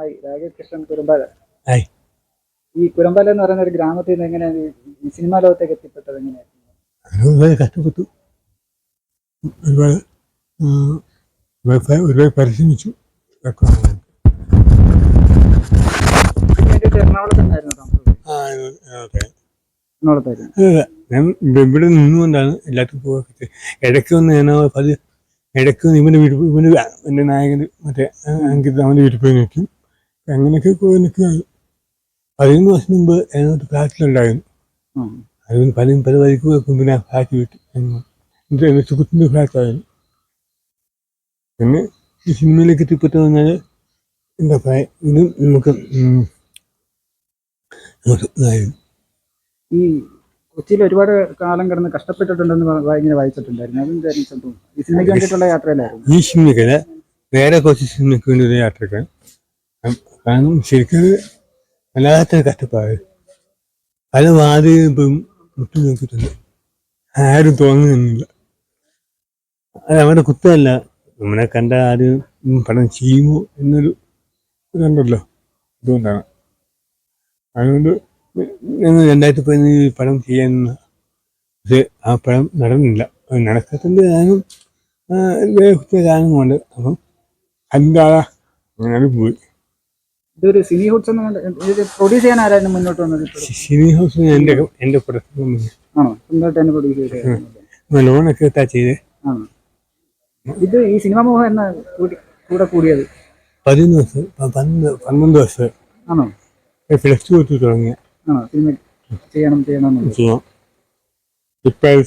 Hi Rakesh Krishnan Kurambala hi. ഈ കുരമ്പാല എന്ന് പറയുന്ന ഒരു ഗ്രാമത്തിൽ നിന്ന് എങ്ങനെയാണ് ഈ- സിനിമാ ലോകത്തേക്ക് എത്തിപ്പെട്ടത് എങ്ങനെയായിരുന്നു ഒരുപാട് കഷ്ടപ്പെട്ടു. ഒരുപാട് ഒരുപാട് പരിശ്രമിച്ചു. ഒക്കെ ആവാൻ. അതിന് വേണ്ടിയിട്ട് എറണാകുളത്ത് തന്നെയായിരുന്നു താമസം? ആ, ഇത് ഓക്കെ. എറണാകുളത്തായിരുന്നു അല്ല, ഞാൻ ഇവ- ഇവിടെ നിന്നുകൊണ്ടാണ് എല്ലാത്തിനും പോകാൻ ഇടയ്ക്ക് ഒന്ന് ഞാൻ പതി ഇടയ്ക്ക് ഒന്ന് ഇവന്റെ വീട്ടിൽ ഇവന് എന്റെ നായകൻ മറ്റേ അങ്കിത് അവന്റെ വീട്ടിൽ പോയി നിൽക്കും അങ്ങനെയൊക്കെ പോയി നിൽക്കുകയാണ് പതിനൊന്ന് വർഷം മുമ്പ് എന്നൊരു ഫ്ലാറ്റിലുണ്ടായിരുന്നു. ഉണ്ടായിരുന്നു അത് പല പല വഴിക്ക് വെക്കും പിന്നെ ഫ്ലാറ്റ് വിട്ടു. എന്നിട്ട് എന്റെ സുഹൃത്തിന്റെ ഫ്ലാറ്റായിരുന്നു. പിന്നെ ഈ സിനിമയിലേക്ക് എത്തിപ്പെട്ടു പറഞ്ഞാൽ എന്താ പറയാ ഇത് നമുക്ക് ഈ കൊച്ചിയിൽ ഒരുപാട് കാലം കിടന്ന് കഷ്ടപ്പെട്ടിട്ടുണ്ടെന്ന് ഇങ്ങനെ വായിച്ചിട്ടുണ്ടായിരുന്നു. അതെന്തായിരുന്നു സംഭവം? ഈ സിനിമയ്ക്ക് വേണ്ടിയിട്ടുള്ള യാത്രയിലായിരുന്നു ഈ സിനിമയ്ക്കല്ല വേറെ കുറച്ച് സിനിമയ്ക്ക് വേണ്ടി ഒരു യാത്രക്കാൻ കാരണം ശരിക്കും വല്ലാത്ത കഷ്ടപ്പാട്. പല വാതിലും ഇപ്പം മുട്ടി നോക്കിയിട്ടുണ്ട്. ആരും തോന്നുന്നില്ല അത് അവരുടെ കുത്തമല്ല നമ്മളെ കണ്ട ആരും പണം ചെയ്യുമോ എന്നൊരു ഇതുണ്ടല്ലോ. അതുകൊണ്ടാണ് അതുകൊണ്ട് ഞങ്ങൾ രണ്ടായിരത്തി പതിനഞ്ച് പടം ചെയ്യാൻ. പക്ഷേ ആ പടം നടന്നില്ല. അത് കാരണം കുറ്റ കൊണ്ട് അപ്പം എന്താ അങ്ങനെ പോയി. ഇതൊരു സിനി ഹൗസ് പ്രൊഡ്യൂസ് ചെയ്യാൻ ആരായിരുന്നു മുന്നോട്ട് വന്നത്? സിനി ഹൗസ് ആണോ? സ്വന്തമായിട്ട് തന്നെ പ്രൊഡ്യൂസ് ചെയ്തത് ലോണൊക്കെ എത്താ ചെയ്ത്. ആണോ? ഇത് ഈ സിനിമ മോഹം എന്ന കൂടി കൂടെ കൂടിയത്? പതിനൊന്ന് പന്ത്രണ്ട് വർഷം ആണോ? പ്ലസ് ടു തൊട്ട് തുടങ്ങിയ. ആണോ? സിനിമ ചെയ്യണം ചെയ്യണം. ചെയ്യാം.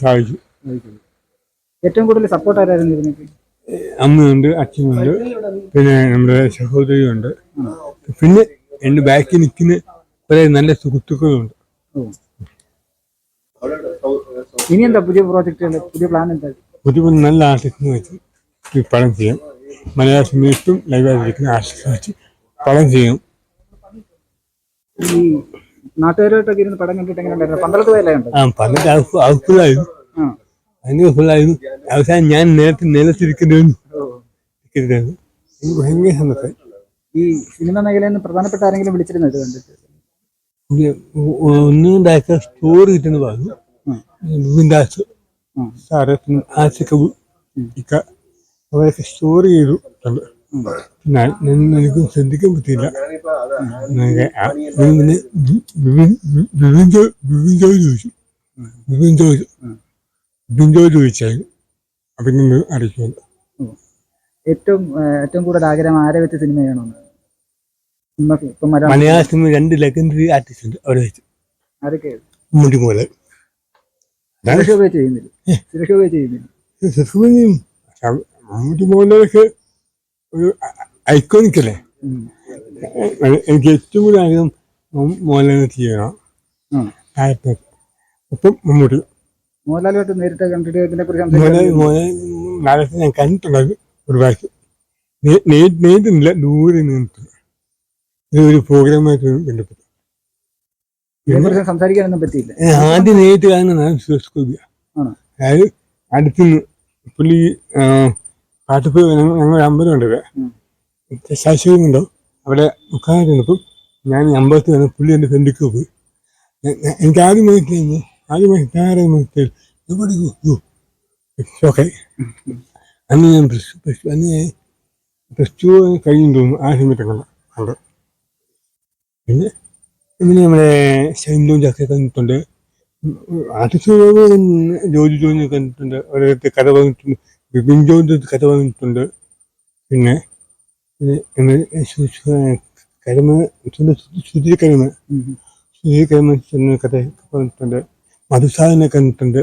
സാധിച്ചു. ഏറ്റവും കൂടുതൽ സപ്പോർട്ട് ആരായിരുന്നു ഇതിനൊക്കെ? അമ്മയുണ്ട് അച്ഛനുണ്ട്. പിന്നെ നമ്മുടെ സഹോദരിയുണ്ട്. പിന്നെ എന്റെ ബാക്കിൽ നിൽക്കുന്ന കുറെ നല്ല സുഹൃത്തുക്കളുണ്ട്. ഇനി എന്താ പുതിയ പ്രോജക്റ്റ് പുതിയ പ്ലാൻ എന്താ? പുതിയ നല്ല ആർട്ടിസ്റ്റിനെ വെച്ച് ഈ പടം ചെയ്യാം. മലയാള സിനിമയിലും ലൈവായിരിക്കുന്ന ആർട്ടിസ്റ്റ് വെച്ച് പടം ചെയ്യും. ഈ ഇരുന്ന് പടം കണ്ടിട്ട് എങ്ങനെ പന്തളത്ത് ആ ഭയങ്കര ഫുള്ളായിരുന്നു അവസാനം ഞാൻ നേരത്തെ നിലത്തിരിക്കുന്നു ഭയങ്കര സന്തോഷമായി ഈ സിനിമ മേഖലയിൽ നിന്ന് പ്രധാനപ്പെട്ട ആരെങ്കിലും വിളിച്ചിരുന്നു ഇത് കണ്ടിട്ട്? ഒന്നുകൊണ്ടാക്ക സ്റ്റോറി കിട്ടുന്ന പറഞ്ഞു. സാറ് ഇക്ക അവരൊക്കെ സ്റ്റോറി ചെയ്തു. പിന്നെ എനിക്കും ശ്രദ്ധിക്കാൻ പറ്റിയില്ല. ബിബിൻ ജോയ് ചോദിച്ചു. ബിബിൻ ജോയ് ബിബിൻ ജോയ് ചോദിച്ചായിരുന്നു. അപ്പം നിന്ന് അറിയിക്കുമല്ലോ ഏറ്റവും ഏറ്റവും കൂടുതൽ ആഗ്രഹം ആരെ വെച്ച് സിനിമ ചെയ്യണമെന്ന്? സിനിമ ഇപ്പം മലയാളം സിനിമ രണ്ട് ലെഗൻഡറി ആർട്ടിസ്റ്റ് ഉണ്ട്. അവരെ വെച്ച്. ആരൊക്കെ? മുടി പോലെ സുരേഷ് ഗോപി ചെയ്യുന്നില്ല. സുരേഷ് ഗോപി ചെയ്യുന്നില്ല സുഖം മമ്മൂട്ടി മോഹൻലാലൊക്കെ ഒരു ഐക്കോണിക് അല്ലേ? എനിക്ക് ഏറ്റവും കൂടുതൽ ആഗ്രഹം മോഹൻലാലിനെ ചെയ്യണം ഒപ്പം മമ്മൂട്ടി മോഹൻലാലുമായിട്ട് നേരിട്ട് കണ്ടിട്ട് ഇതിനെ കുറിച്ച് ഞാൻ കണ്ടിട്ടുണ്ടായിരുന്നു ഒരു പ്രാവശ്യം. നേരിട്ടില്ല ദൂരെ നിന്നിട്ടുണ്ട് ഇത് ഒരു പ്രോഗ്രാമായിട്ട് ബന്ധപ്പെട്ടു. ഇതിനെക്കുറിച്ച് സംസാരിക്കാനൊന്നും പറ്റിയില്ല. ആദ്യം നേരിട്ട് കാണുന്നതാണ് സുരേഷ് ഗോപി ആണോ? അതായത് അടുത്തുനിന്ന് പുള്ളി ആ, പാട്ടിപ്പുഴ ഞങ്ങൾ അമ്പലമുണ്ട് ഇവിടെ. ഉം. ശാശ്വതമുണ്ടോ? അവിടെ മുഖാനിരുന്നപ്പം ഞാൻ ഈ അമ്പലത്തിൽ വന്ന് പുള്ളി എന്റെ ഫ്രണ്ടിക്ക് പോയി. ഞാൻ- ഞാൻ- എനിക്ക് ആദ്യം മനസ്സിലായി ആദ്യം മനസ്സിലായി മനസ്സിലായി. ഓക്കെ അന്ന് ഞാൻ പ്ലസ് പ്ലസ് അന്ന് ഞാൻ പ്ലസ് ടു കഴിഞ്ഞു തോന്നുന്നു ആ സമയത്തൊക്കെ പിന്നെ? പിന്നെ നമ്മുടെ ഷൈൻഡോൺ ചക്ക കണ്ടിട്ടുണ്ട് ആർട്ടിസ്റ്റ് ജോലി ജോലി കണ്ടിട്ടുണ്ട് ഓരോരുത്തർ കഥ പറഞ്ഞിട്ടുണ്ട്. ബിബിൻ ജോലി കഥ പറഞ്ഞിട്ടുണ്ട്. പിന്നെ കരമ സുധീർ കരമ. സുധീർ കരമ കഥ പറഞ്ഞിട്ടുണ്ട്. മധുസാധനെ കണ്ടിട്ടുണ്ട്.